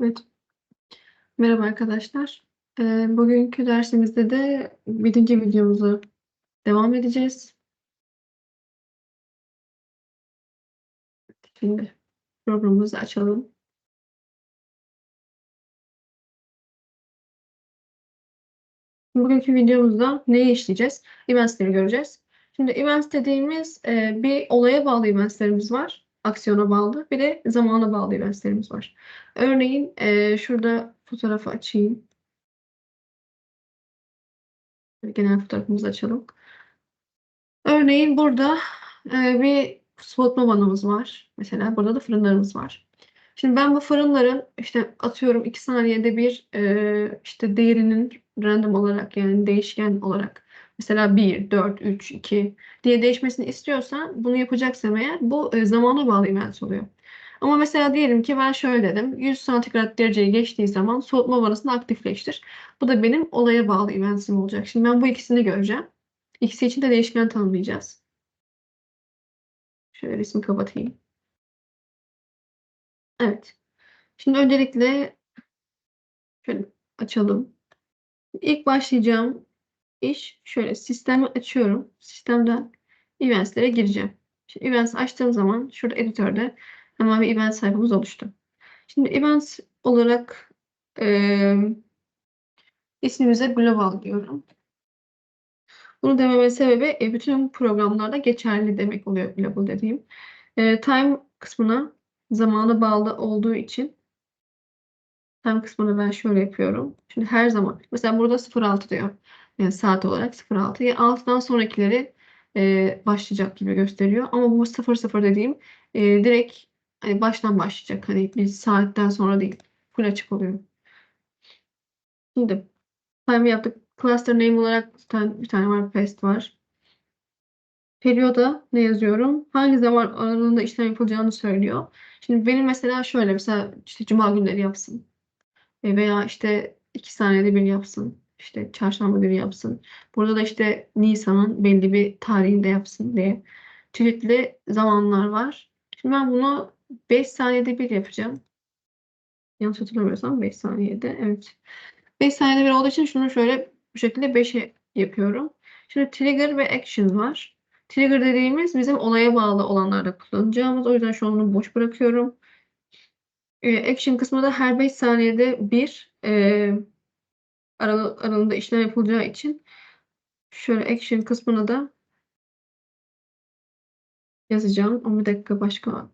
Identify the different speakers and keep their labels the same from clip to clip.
Speaker 1: Evet. Merhaba arkadaşlar. Ee, bugünkü dersimizde de birinci videomuzu devam edeceğiz. Şimdi programımızı açalım. Bugünkü videomuzda neyi işleyeceğiz? Events'leri göreceğiz. Şimdi events dediğimiz e, bir olaya bağlı events'lerimiz var. Aksiyona bağlı. Bir de zamana bağlı events'lerimiz var. Örneğin e, şurada fotoğrafı açayım. Genel fotoğrafımızı açalım. Örneğin burada e, bir soğutma vanamız var. Mesela burada da fırınlarımız var. Şimdi ben bu fırınların işte atıyorum 2 saniyede bir e, işte değerinin random olarak yani değişken olarak mesela 1, 4, 3, 2 diye değişmesini istiyorsan bunu yapacaksam eğer bu e, zamana bağlı event oluyor. Ama mesela diyelim ki ben şöyle dedim 100 santigrat dereceyi geçtiği zaman soğutma vanasını aktifleştir. Bu da benim olaya bağlı eventim olacak. Şimdi ben bu ikisini göreceğim. İkisi için de değişken tanımlayacağız. Şöyle resmi kapatayım. Evet. Şimdi öncelikle şöyle açalım. İlk başlayacağım iş şöyle sistemi açıyorum. Sistemden events'lere gireceğim. Şimdi events açtığım zaman şurada editörde hemen bir event sayfamız oluştu. Şimdi events olarak e, ismimize global diyorum. Bunu dememin sebebi e, bütün programlarda geçerli demek oluyor global dediğim. E, time kısmına zamana bağlı olduğu için time kısmını ben şöyle yapıyorum. Şimdi her zaman mesela burada 06 diyor. Yani saat olarak 06. Yani 6'dan sonrakileri e, başlayacak gibi gösteriyor. Ama bu 00 dediğim e, direkt hani baştan başlayacak. Hani bir saatten sonra değil. Full açık oluyor. Şimdi time yaptık. Cluster name olarak bir tane, bir tane var. Pest var. Periyoda ne yazıyorum? Hangi zaman aralığında işlem yapılacağını söylüyor. Şimdi benim mesela şöyle mesela işte cuma günleri yapsın. E, veya işte iki saniyede bir yapsın. İşte çarşamba günü yapsın. Burada da işte Nisan'ın belli bir tarihinde yapsın diye çeşitli zamanlar var. Şimdi ben bunu 5 saniyede bir yapacağım. Yanlış hatırlamıyorsam 5 saniyede. Evet. 5 saniyede bir olduğu için şunu şöyle bu şekilde 5'e yapıyorum. Şimdi trigger ve action var. Trigger dediğimiz bizim olaya bağlı olanlarda kullanacağımız. O yüzden şu onu boş bırakıyorum. E, action kısmı da her 5 saniyede bir e, aralı, aralığında işlem yapılacağı için şöyle action kısmını da yazacağım. 10 dakika başka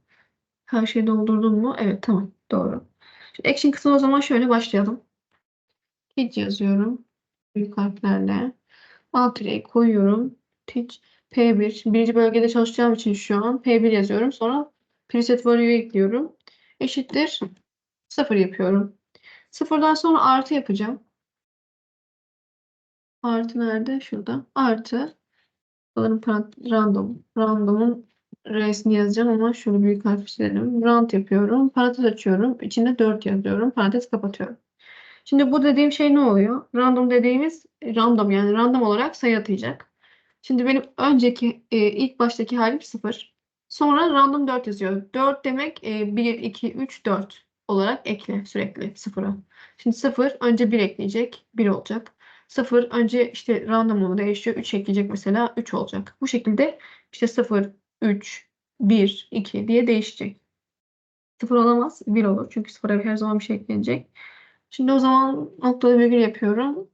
Speaker 1: her şeyi doldurdum mu? Evet tamam doğru. Şimdi action kısmı o zaman şöyle başlayalım. Teach yazıyorum. Büyük harflerle. Alt tireyi koyuyorum. Teach P1. Birinci bölgede çalışacağım için şu an P1 yazıyorum. Sonra preset value'yu ekliyorum. Eşittir 0 yapıyorum. Sıfırdan sonra artı yapacağım. Artı nerede? Şurada. Artı. Sanırım random. Random'un R'sini yazacağım ama şöyle büyük harf silelim. Round yapıyorum. Parantez açıyorum. İçinde 4 yazıyorum. Parantez kapatıyorum. Şimdi bu dediğim şey ne oluyor? Random dediğimiz random yani random olarak sayı atayacak. Şimdi benim önceki e, ilk baştaki halim 0. Sonra random 4 yazıyor. 4 demek e, 1, 2, 3, 4 olarak ekle sürekli sıfıra. Şimdi 0 önce 1 ekleyecek. 1 olacak. 0 önce işte random'u değişiyor. 3 ekleyecek mesela 3 olacak. Bu şekilde işte 0, 3, 1, 2 diye değişecek. 0 olamaz. 1 olur. Çünkü 0'a her zaman bir şey eklenecek. Şimdi o zaman noktalı virgül yapıyorum.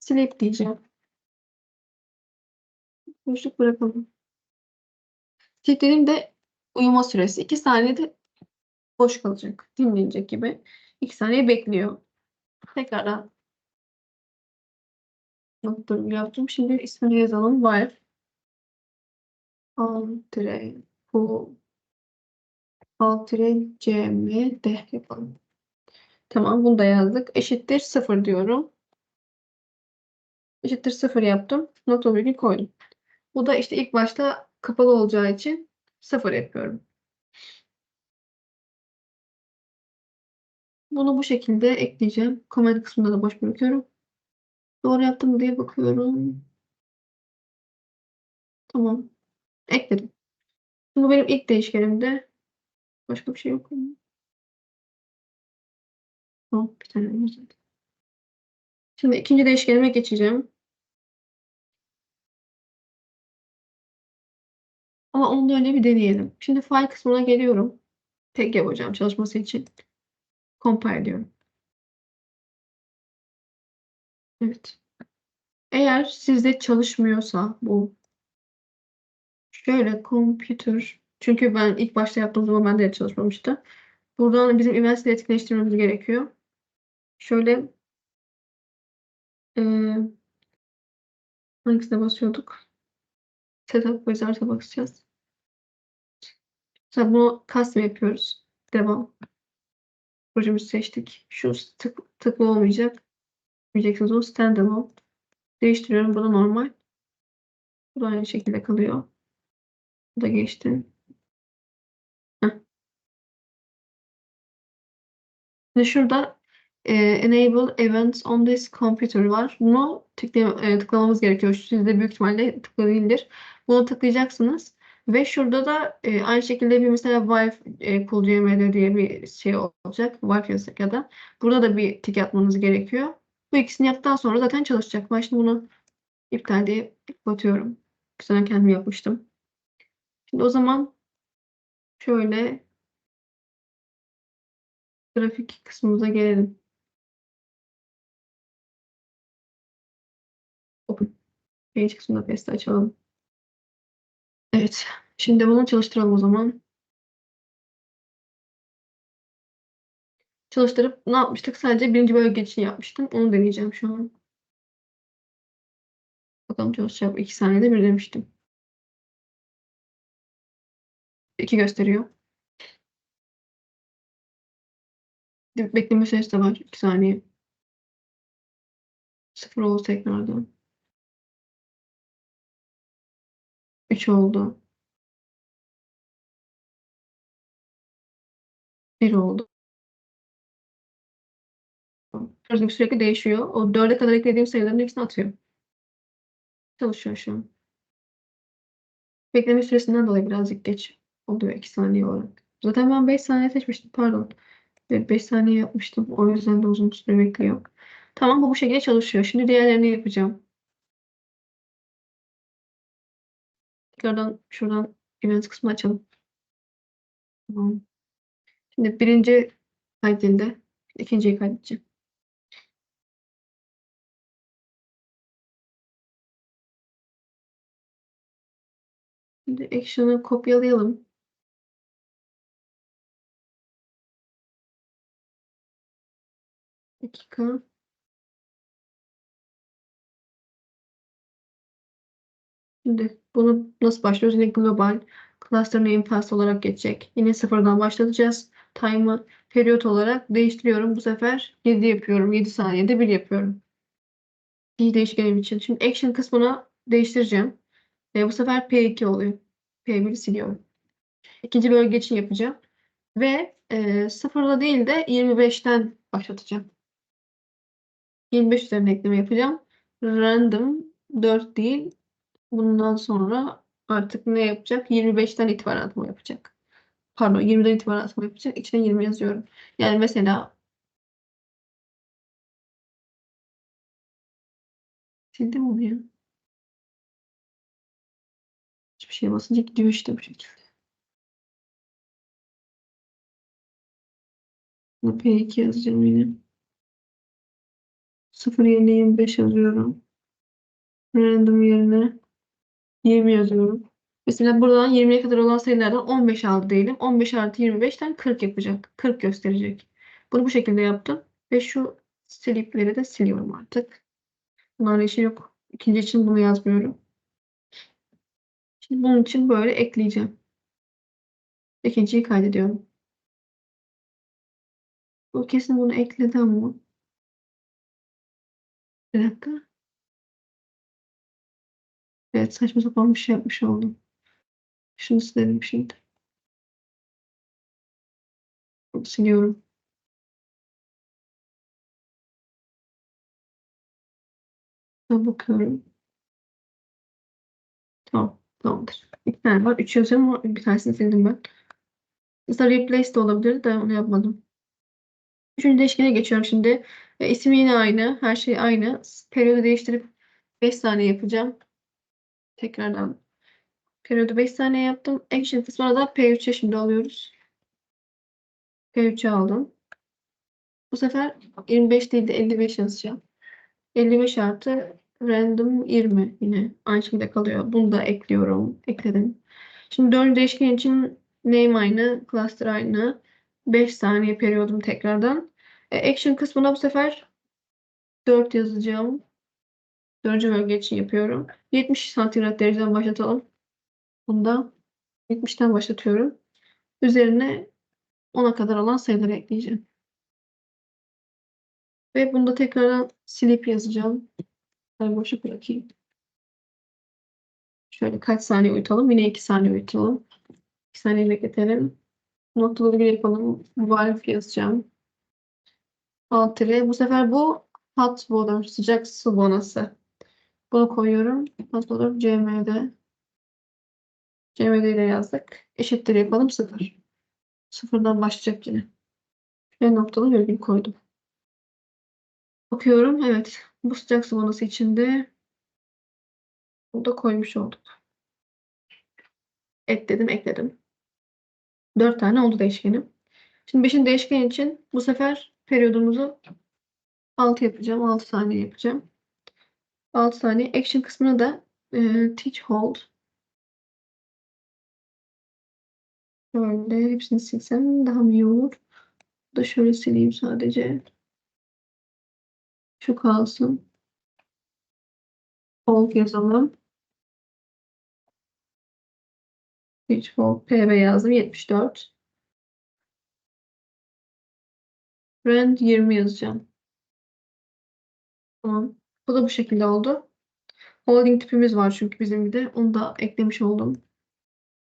Speaker 1: Select diyeceğim. Boşluk bırakalım. Select dediğimde uyuma süresi 2 saniyede boş kalacak. Dinleyecek gibi. 2 saniye bekliyor. Tekrardan virgül yaptım. Şimdi ismini yazalım. Wife. Altre bu Altre cmd yapalım. Tamam bunu da yazdık. Eşittir 0 diyorum. Eşittir 0 yaptım. Nokta virgül koydum. Bu da işte ilk başta kapalı olacağı için 0 yapıyorum. Bunu bu şekilde ekleyeceğim. Comment kısmında da boş bırakıyorum. Doğru yaptım diye bakıyorum. Tamam. Ekledim. Bu benim ilk değişkenimde. Başka bir şey yok. Tamam, bir tane. Şimdi ikinci değişkenime geçeceğim. Ama onu da öyle bir deneyelim. Şimdi file kısmına geliyorum. Tek yapacağım çalışması için. Compile diyorum. Evet. Eğer sizde çalışmıyorsa bu şöyle computer çünkü ben ilk başta yaptığım zaman bende de çalışmamıştı. Buradan bizim üniversiteyi etkileştirmemiz gerekiyor. Şöyle e, hangisine basıyorduk? Setup Wizard'a bakacağız. Mesela bunu custom yapıyoruz. Devam. Projemizi seçtik. Şu tık, tıklı olmayacak. Diyeceksiniz o standalone. Değiştiriyorum. Bu da normal. Bu da aynı şekilde kalıyor. Bu da geçti. Şimdi şurada e, Enable Events on this computer var. Bunu tıklay- e, tıklamamız gerekiyor. Sizde büyük ihtimalle tıklı değildir. Bunu tıklayacaksınız. Ve şurada da e, aynı şekilde bir mesela Wi-Fi e, Cool CMD diye bir şey olacak. Wi-Fi yasak ya da. Burada da bir tik atmanız gerekiyor. Bu ikisini yaptıktan sonra zaten çalışacak. Ben şimdi bunu iptal diye kapatıyorum. Güzel kendim yapmıştım. Şimdi o zaman şöyle grafik kısmımıza gelelim. Page kısmında testi açalım. Evet. Şimdi bunu çalıştıralım o zaman. Çalıştırıp ne yapmıştık? Sadece birinci bölge için yapmıştım. Onu deneyeceğim şu an. Bakalım çalışacak. 2 saniyede bir demiştim. 2 gösteriyor. Bekleme süresi de var. 2 saniye. Sıfır oldu tekrardan. 3 oldu. 1 oldu. Gördüğünüz sürekli değişiyor. O 4'e kadar eklediğim sayıların hepsini atıyor. Çalışıyor şu an. Bekleme süresinden dolayı birazcık geç oluyor 2 saniye olarak. Zaten ben 5 saniye seçmiştim pardon. Evet 5 saniye yapmıştım. O yüzden de uzun süre bekliyor. Tamam bu bu şekilde çalışıyor. Şimdi diğerlerini yapacağım. Tekrardan şuradan event kısmı açalım. Tamam. Şimdi birinci kaydedildi. İkinciyi kaydedeceğim. Şimdi action'ı kopyalayalım. dakika. Şimdi bunu nasıl başlıyoruz? Yine global cluster name fast olarak geçecek. Yine sıfırdan başlatacağız. Time'ı periyot olarak değiştiriyorum. Bu sefer 7 yapıyorum. 7 saniyede 1 yapıyorum. Bir değişkenim için. Şimdi action kısmını değiştireceğim. E, bu sefer P2 oluyor. P1'i siliyorum. İkinci bölge için yapacağım. Ve e, sıfırda değil de 25'ten başlatacağım. 25 üzerine ekleme yapacağım. Random 4 değil. Bundan sonra artık ne yapacak? 25'ten itibaren atma yapacak. Pardon 20'den itibaren atma yapacak. İçine 20 yazıyorum. Yani mesela sildim onu ya. Hiçbir şeye basınca gidiyor işte bu şekilde. Bunu P2 yazacağım yine. 0 yerine 25 yazıyorum. Random yerine 20 yazıyorum. Mesela buradan 20'ye kadar olan sayılardan 15 aldı diyelim. 15 artı 25'ten 40 yapacak. 40 gösterecek. Bunu bu şekilde yaptım. Ve şu slipleri de siliyorum artık. Bunlarla işi yok. İkinci için bunu yazmıyorum. Şimdi bunun için böyle ekleyeceğim. İkinciyi kaydediyorum. Bu kesin bunu ekledi ama. Bir dakika. Evet saçma sapan bir şey yapmış oldum. Şunu silelim şimdi. Siliyorum. Ben bakıyorum. Tamam. Tamamdır. İki tane var. Üç yazıyorum ama bir tanesini sildim ben. Mesela replace de olabilir de onu yapmadım. Üçüncü değişkene geçiyorum şimdi. E, ismi yine aynı. Her şey aynı. Periyodu değiştirip 5 saniye yapacağım. Tekrardan. Periyodu 5 saniye yaptım. Action kısmına da P3'e şimdi alıyoruz. P3'e aldım. Bu sefer 25 değil de 55 yazacağım. 55 artı random 20 yine aynı şekilde kalıyor. Bunu da ekliyorum. Ekledim. Şimdi dördüncü değişken için name aynı, cluster aynı. 5 saniye periyodum tekrardan. E, action kısmına bu sefer 4 yazacağım. Dördüncü bölge için yapıyorum. 70 santigrat dereceden başlatalım. Bunda 70'ten başlatıyorum. Üzerine 10'a kadar olan sayıları ekleyeceğim. Ve bunda tekrardan silip yazacağım. Ben boşa bırakayım. Şöyle kaç saniye uyutalım? Yine 2 saniye uyutalım. 2 saniye bekletelim. Noktalı virgül yapalım. Valve yazacağım. Alt. Bu sefer bu hot water, sıcak su bonası. Bunu koyuyorum. Hot water CM'de. CM'de ile yazdık. Eşittir yapalım 0. Sıfırdan başlayacak yine. Ve noktalı virgül koydum. Bakıyorum. Evet. Bu sıcak su vanası içinde bunu da koymuş olduk. Ekledim, ekledim. 4 tane oldu değişkenim. Şimdi 5'in değişken için bu sefer periyodumuzu 6 yapacağım. 6 saniye yapacağım. 6 saniye. Action kısmına da e, teach hold. Şöyle hepsini silsem daha mı iyi olur? Da şöyle sileyim sadece. Şu kalsın. Hold yazalım. Teach hold. PV yazdım. 74. Rand 20 yazacağım. Tamam. Bu da bu şekilde oldu. Holding tipimiz var çünkü bizim bir de. Onu da eklemiş oldum.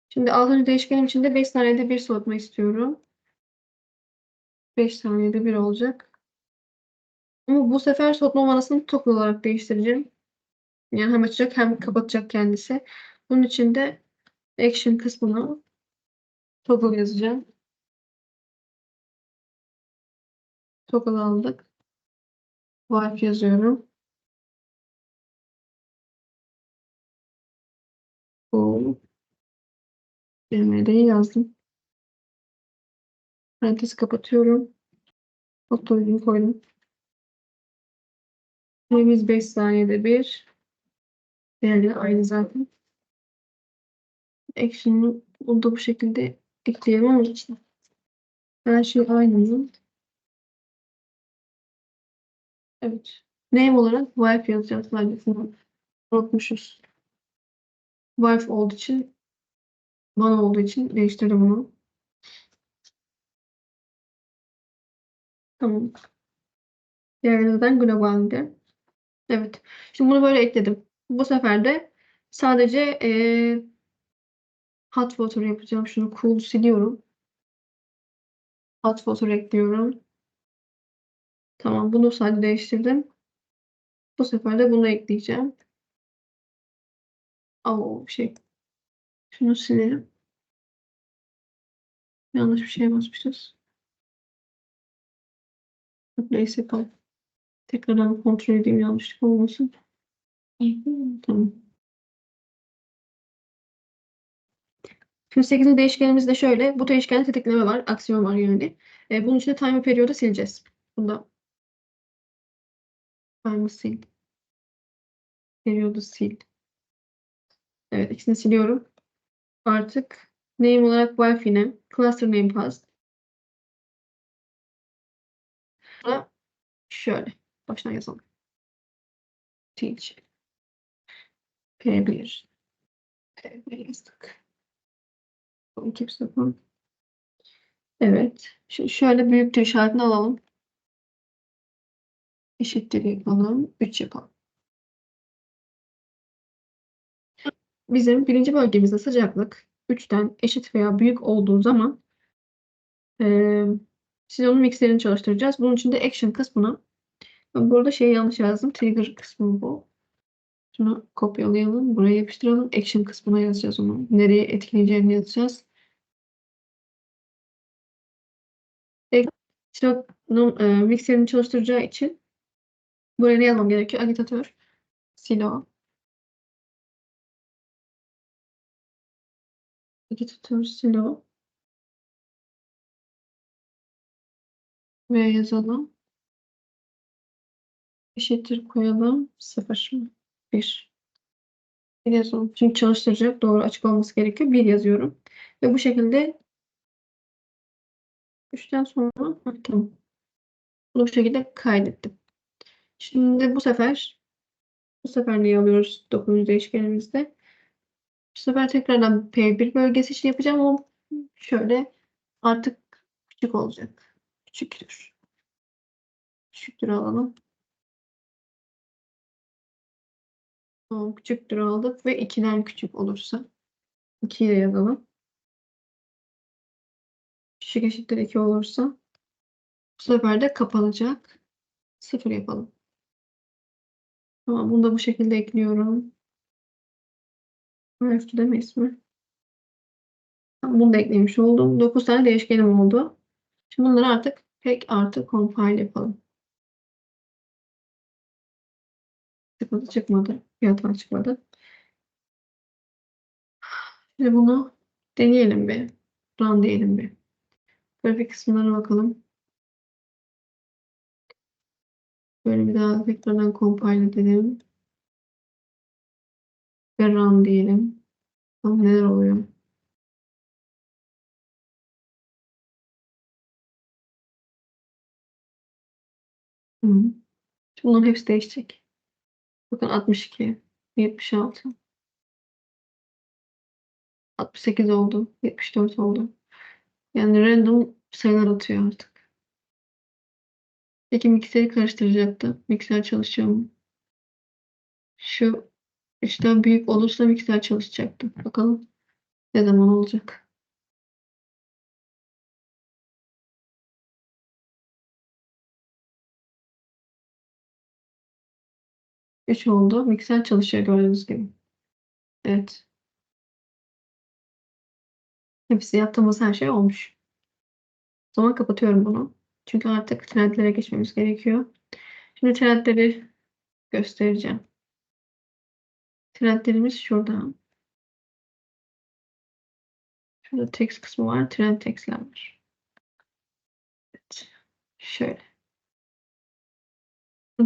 Speaker 1: Şimdi 6. değişkenim için de 5 saniyede bir soğutma istiyorum. 5 saniyede bir olacak. Ama bu sefer soğutma vanasını toggle olarak değiştireceğim. Yani hem açacak hem kapatacak kendisi. Bunun için de action kısmına toggle yazacağım. Toggle aldık. Wipe yazıyorum. CMD'yi yazdım. Parantez kapatıyorum. Virgül koydum. Süremiz 5 saniyede bir. Değerleri aynı zaten. Action'ı bunu da bu şekilde ekleyelim ama işte. Her şey aynı mı? Evet. Name olarak wife yazacağız sadece. Unutmuşuz. Wife olduğu için bana olduğu için değiştirdim bunu. Tamam. Diğerlerinden globalde. Evet. Şimdi bunu böyle ekledim. Bu sefer de sadece eee hot water yapacağım. Şunu cool siliyorum. Hot water ekliyorum. Tamam. Bunu sadece değiştirdim. Bu sefer de bunu ekleyeceğim. Oo, şey. Şunu silelim. Yanlış bir şey basmışız. Neyse yapalım. Tekrardan kontrol edeyim yanlışlık olmasın. Tamam. Şimdi 8. değişkenimiz de şöyle. Bu değişkende tetikleme var. Aksiyon var yani. E, bunun için de timer periyodu sileceğiz. Bunda timer sil. Periyodu sil. Evet ikisini siliyorum. Artık name olarak wife. Cluster name. Sonra şöyle. Baştan yazalım. Teach. P1. P1 yazdık. Evet. Şimdi şöyle büyüktür işaretini alalım. Eşittir yapalım. 3 yapalım. Bizim birinci bölgemizde sıcaklık 3'ten eşit veya büyük olduğu zaman e, siz onun mikserini çalıştıracağız. Bunun için de action kısmına burada şey yanlış yazdım. Trigger kısmı bu. Şunu kopyalayalım. Buraya yapıştıralım. Action kısmına yazacağız onu. Nereye etkileyeceğini yazacağız. Silo'nun e, mikserini çalıştıracağı için buraya ne yazmam gerekiyor? Agitatör, silo. Agitatör, silo. Ve yazalım. Eşittir koyalım. Sıfır? Bir. Bir yazalım. Çünkü çalıştıracak. Doğru açık olması gerekiyor. Bir yazıyorum. Ve bu şekilde üçten sonra tamam. Bu şekilde kaydettim. Şimdi bu sefer bu sefer neyi alıyoruz 9. değişkenimizde? Bu sefer tekrardan P1 bölgesi için yapacağım ama şöyle artık küçük olacak. Küçüktür. Küçüktür alalım. Tamam, küçüktür aldık ve 2'den küçük olursa 2'yi de yazalım. Küçük eşittir 2 olursa bu sefer de kapanacak. 0 yapalım. Tamam, bunu da bu şekilde ekliyorum. Harf deme ismi. Bunu da eklemiş oldum. 9 tane değişkenim oldu. Şimdi bunları artık pek artı compile yapalım. Çıkmadı çıkmadı. Bir hata çıkmadı. Şimdi bunu deneyelim bir. Run diyelim bir. Grafik kısımlarına bakalım. Böyle bir daha tekrardan compile edelim. Ve run diyelim. Ama neler oluyor? Hı. Şimdi bunların hepsi değişecek. Bakın 62, 76, 68 oldu, 74 oldu. Yani random sayılar atıyor artık. Peki mikseri karıştıracaktı. Mikser çalışıyor mu? Şu üçten büyük olursa mikser çalışacaktı. Bakalım ne zaman olacak. Üç oldu. Mikser çalışıyor gördüğünüz gibi. Evet. Hepsi yaptığımız her şey olmuş. O zaman kapatıyorum bunu. Çünkü artık trendlere geçmemiz gerekiyor. Şimdi trendleri göstereceğim. Trendlerimiz şurada. Şurada text kısmı var. Trend textler var. Evet. Şöyle.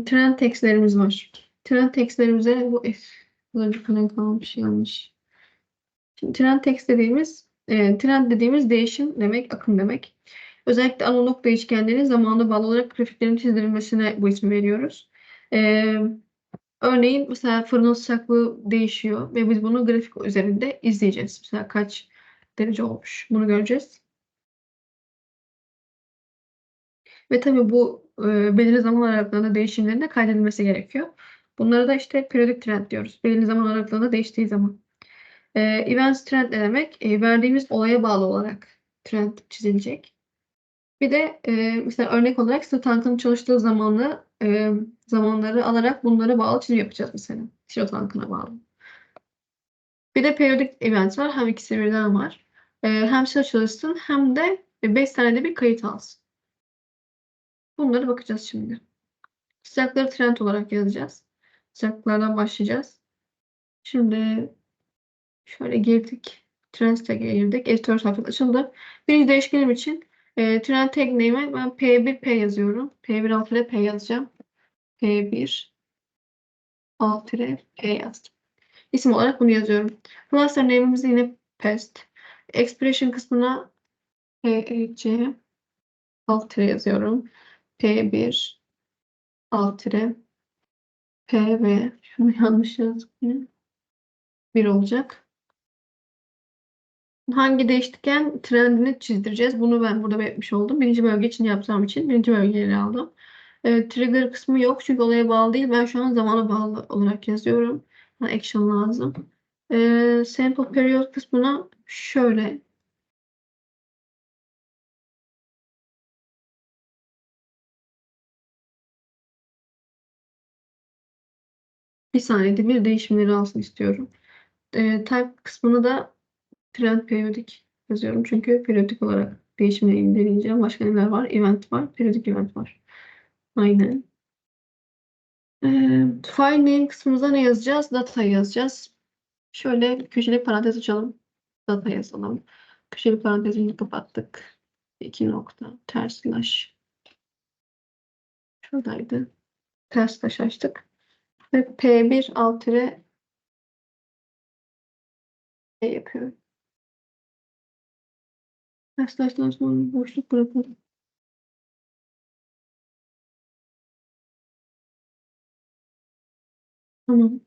Speaker 1: Trend textlerimiz var. Trend textlerimize bu az önce kalem kalmış yanlış. Şimdi trend text dediğimiz e, trend dediğimiz değişim demek, akım demek. Özellikle analog değişkenlerin zamanla bağlı olarak grafiklerin çizdirilmesine bu ismi veriyoruz. E, örneğin mesela fırının sıcaklığı değişiyor ve biz bunu grafik üzerinde izleyeceğiz. Mesela kaç derece olmuş. Bunu göreceğiz. Ve tabii bu e, belirli zaman aralıklarında değişimlerin de kaydedilmesi gerekiyor. Bunlara da işte periyodik trend diyoruz. Belirli zaman aralıklarında değiştiği zaman. E, events trend ne demek? E, verdiğimiz olaya bağlı olarak trend çizilecek. Bir de e, mesela örnek olarak sıvı tankın çalıştığı zamanı e, zamanları alarak bunlara bağlı çizim yapacağız mesela. Sıvı tankına bağlı. Bir de periyodik event var. Hem ikisi birden var. E, hem sıra çalışsın hem de 5 senede bir kayıt alsın. Bunlara bakacağız şimdi. Sıcakları trend olarak yazacağız. Sıcaklardan başlayacağız. Şimdi şöyle girdik. Trend tag'e girdik. Editör sayfası açıldı. Birinci değişkenim için e, trend tag name'e ben P1P yazıyorum. P1 alt P yazacağım. P1 alt P yazdım. İsim olarak bunu yazıyorum. Cluster name'imizi yine pest. Expression kısmına PEC alt yazıyorum. P1 alt P ve şunu yanlış yazdım. 1 olacak. Hangi değişken trendini çizdireceğiz? Bunu ben burada belirtmiş oldum. Birinci bölge için yapacağım için birinci bölgeleri aldım. Trigger kısmı yok çünkü olaya bağlı değil. Ben şu an zamana bağlı olarak yazıyorum. Action lazım. E, sample period kısmına şöyle bir saniyede bir değişimleri alsın istiyorum. E, type kısmını da trend periyodik yazıyorum. Çünkü periyodik olarak değişimle inceleyeceğim. Başka neler var? Event var. Periyodik event var. Aynen. Ee, file name kısmımıza ne yazacağız? Data yazacağız. Şöyle köşeli parantez açalım. Data yazalım. Köşeli parantezini kapattık. İki nokta. Ters slash. Şuradaydı. Ters slash açtık. Ve P1 alt tire E yapıyorum. Ters slash'tan sonra boşluk bırakalım. Tamam.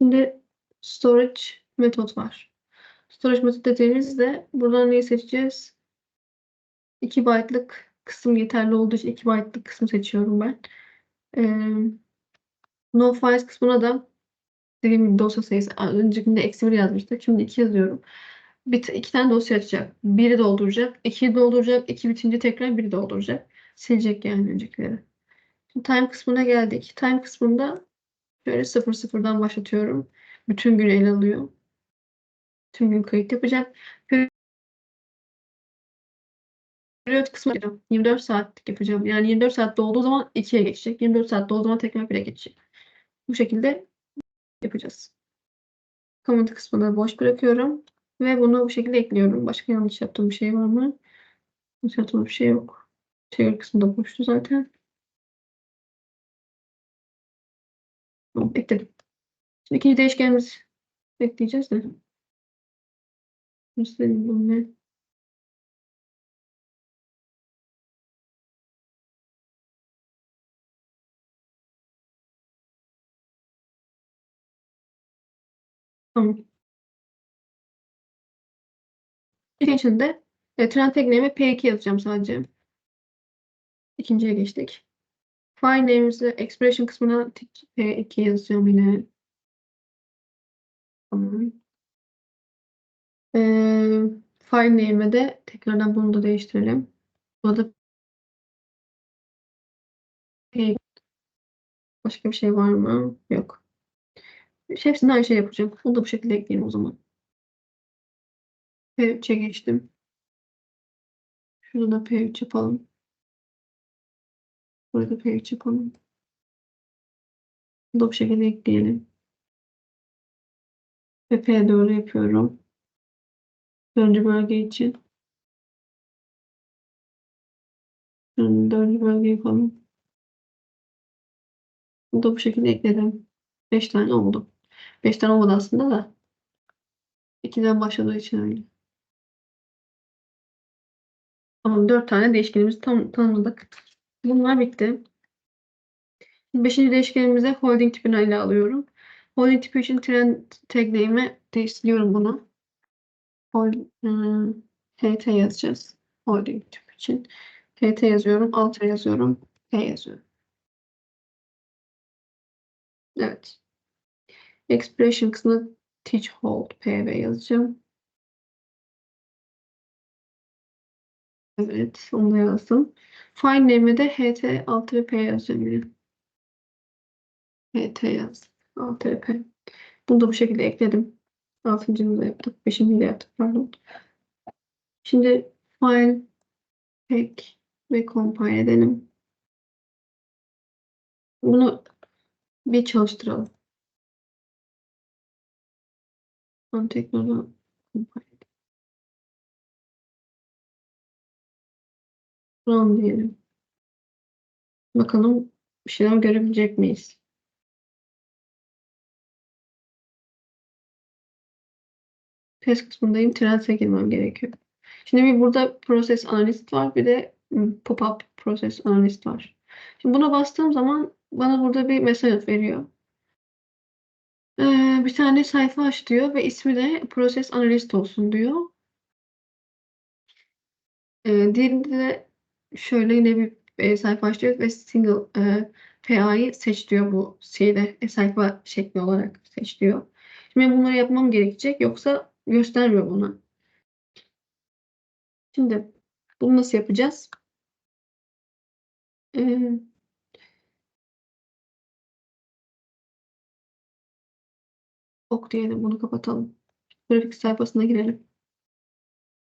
Speaker 1: Şimdi storage metot var. Storage metot dediğimizde buradan neyi seçeceğiz? 2 byte'lık kısım yeterli olduğu için 2 byte'lık kısmı seçiyorum ben. Ee, no files kısmına da dediğim gibi dosya sayısı öncekinde eksi 1 yazmıştık. Şimdi 2 yazıyorum. Bir, iki tane dosya açacak. Biri dolduracak. 2'yi dolduracak. 2 bitince tekrar biri dolduracak. Silecek yani öncekileri. Time kısmına geldik. Time kısmında şöyle 0 sıfırdan başlatıyorum. Bütün günü ele alıyor. Tüm gün kayıt yapacak. Periyot kısmı 24 saatlik yapacağım. Yani 24 saatte olduğu zaman 2'ye geçecek. 24 saatte olduğu zaman tekrar 1'e geçecek. Bu şekilde yapacağız. Comment kısmını boş bırakıyorum. Ve bunu bu şekilde ekliyorum. Başka yanlış yaptığım bir şey var mı? Yanlış yaptığım bir şey yok. Çevir kısmı da boştu zaten. Ekledim. Şimdi ikinci değişkenimiz bekleyeceğiz de. Göstereyim bunu ne? Tamam. İlk de e, trend name'e P2 yazacağım sadece. İkinciye geçtik. File name'imizi expression kısmına tik P2 yazacağım yine. Tamam. Ee, file name'e de tekrardan bunu da değiştirelim. Burada P Başka bir şey var mı? Yok. Hepsini aynı şey yapacağım. Bunu da bu şekilde ekleyeyim o zaman. P3'e geçtim. Şurada da P3 yapalım. Burada P3 yapalım. Bunu da bu şekilde ekleyelim. Ve P4'ü yapıyorum. Dördüncü bölge için. Dördüncü bölge yapalım. Bunu da bu şekilde ekledim. 5 tane oldu. 5 tane olmadı aslında da. 2'den başladığı için öyle. Tamam 4 tane değişkenimizi tam tanımladık. Bunlar bitti. Beşinci değişkenimize holding tipini ele alıyorum. Holding tipi için trend tag name'e değiştiriyorum bunu. Hold, hmm, HT yazacağız. Holding tip için. HT yazıyorum. Alter yazıyorum. P yazıyorum. Evet. Expression kısmına teach hold PV yazacağım. Evet, onu yazdım. File name'e de HT alt ve P yazacağım. HT yaz. Alt ve P. Bunu da bu şekilde ekledim. Altıncını da yaptık. Beşinciyi de yaptık. Pardon. Şimdi file pack ve compile edelim. Bunu bir çalıştıralım. Son teknoloji compile Run diyelim. Bakalım bir şeyler görebilecek miyiz? Test kısmındayım. Trends'e girmem gerekiyor. Şimdi bir burada Process Analyst var. Bir de Pop-up Process Analyst var. Şimdi buna bastığım zaman bana burada bir mesaj veriyor. Ee, bir tane sayfa aç diyor ve ismi de Process Analyst olsun diyor. Ee, diğerinde de şöyle yine bir e, sayfa açıyor ve single e, PA'yı seç diyor bu şeyde e, sayfa şekli olarak seç diyor. Şimdi bunları yapmam gerekecek yoksa göstermiyor buna. Şimdi bunu nasıl yapacağız? Ee, ok diyelim bunu kapatalım. Grafik sayfasına girelim.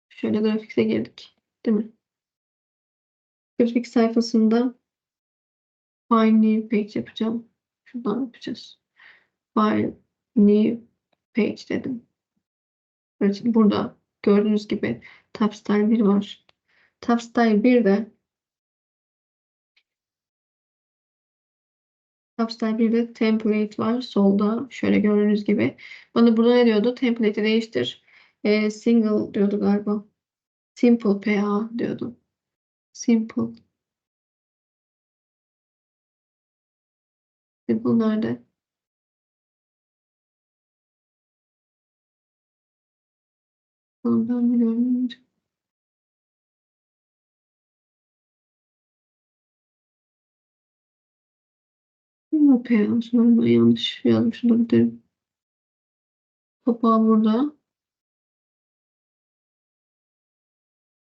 Speaker 1: Şöyle grafikse girdik. Değil mi? Grafik sayfasında Find New Page yapacağım. Şuradan yapacağız. Find New Page dedim. Evet, burada gördüğünüz gibi Tab Style 1 var. Tab Style 1'de Tab Style 1'de template var. Solda şöyle gördüğünüz gibi. Bana burada ne diyordu? Template'i değiştir. Ee, single diyordu galiba. Simple PA diyordu. Simple. Simple nerede? Onu ben biliyorum. PA. Sonra yanlış yazmış olabilirim. Kapağı burada.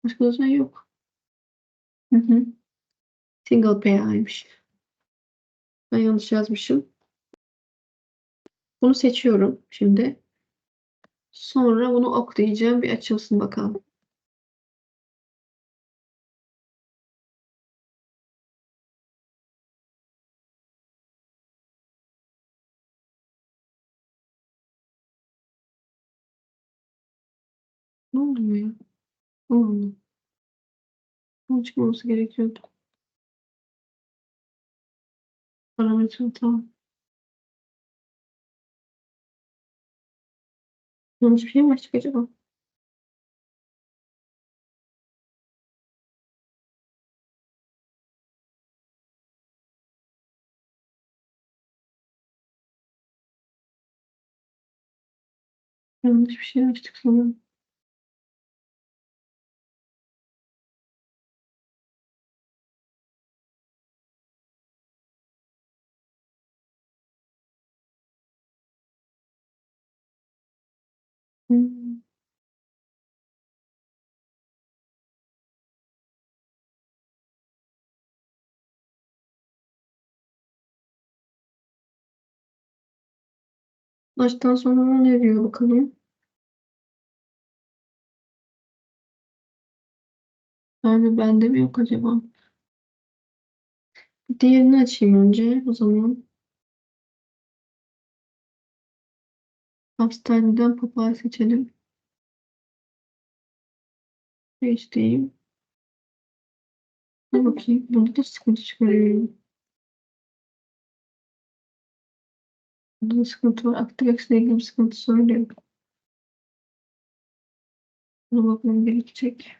Speaker 1: Başka da şey yok. Hı hı. Single PA'ymış. Ben yanlış yazmışım. Bunu seçiyorum şimdi. Sonra bunu oklayacağım. Bir açılsın bakalım. Ne oluyor ya? Allah Allah. Bunun çıkmaması gerekiyordu. Parametre tamam. Yanlış bir şey mi açtık acaba? Yanlış bir şey açtık sanırım. Hmm. Baştan sona ne diyor bakalım. Yani bende mi yok acaba? Diğerini açayım önce o zaman. Upstyle'den papaya seçelim. Değiştireyim. Dur bakayım. Burada da sıkıntı çıkarıyor. Burada da sıkıntı var. ActiveX ile ilgili bir sıkıntı söylüyor. Buna bakmam gerekecek.